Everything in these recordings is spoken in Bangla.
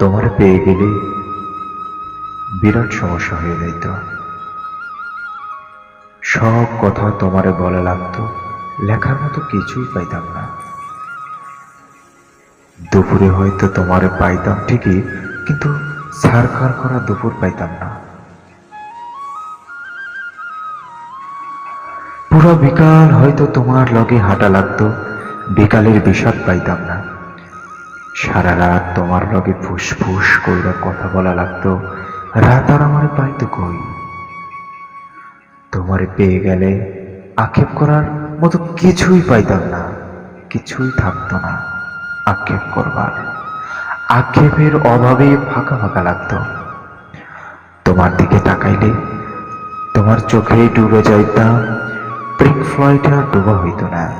তোমার পেয়ে গেলে বিরাট সমস্যা হয়ে যাইত সব কথা তোমারে বলা লাগতো, লেখার মতো কিছুই পাইতাম না। দুপুরে হয়তো তোমারে পাইতাম ঠিকই, কিন্তু সারখার করা দুপুর পাইতাম না। পুরো বিকাল হয়তো তোমার লগে হাঁটা লাগতো, বিকালের বিষাদ পাইতাম না। সারা রাত তোমার লগে ফুসফুস কইরা কথা বলা লাগতো। রাত আর আমার পাইতো কই? তোমারে পেয়ে গেলে আক্ষেপ করার মতো কিছুই পাইতাম না, কিছুই থাকতো না আক্ষেপ করবার। আক্ষেপের অভাবে ফাঁকা ফাঁকা লাগতো। তোমার দিকে তাকাইলে তোমার চোখে ডুবে যাইতাম প্রিক ফ্লাইট আর ডুবা হইতো না।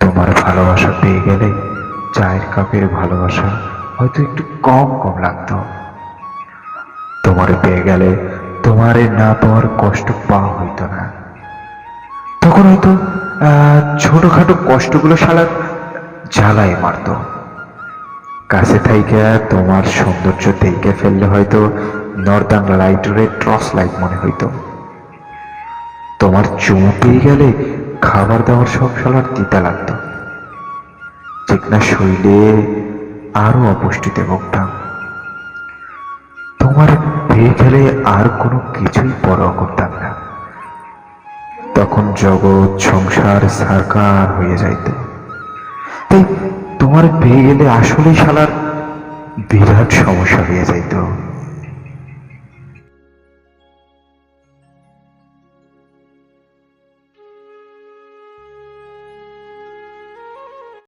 তোমার ভালোবাসা পেয়ে গেলে চায়ের কাপের ভালোবাসা হয়তো একটু কম কম লাগতো। তোমার পেয়ে গেলে তোমারে না পাওয়ার কষ্ট পাওয়া হইতো না। তখন হয়তো ছোটখাটো কষ্টগুলো শালার জ্বালায় মারতো। কাছে থাইকা তোমার সৌন্দর্য দেখে ফেললে হয়তো নর্দার্ন লাইটের ট্রস লাইট মনে হইতো। তোমার চুমু পেয়ে গেলে খাবার দাবার সব সালার তিতা লাগতো। না শৈলে আরও অপুষ্টিতে ভুগতাম। তোমার পেয়ে গেলে আর কোনো কিছুই পরোয়া করতাম না। তখন জগৎ, সংসার, সারকার হয়ে যাইত। তাই তোমার পেয়ে গেলে আসলেই শালার বিরাট সমস্যা হয়ে যাইতো।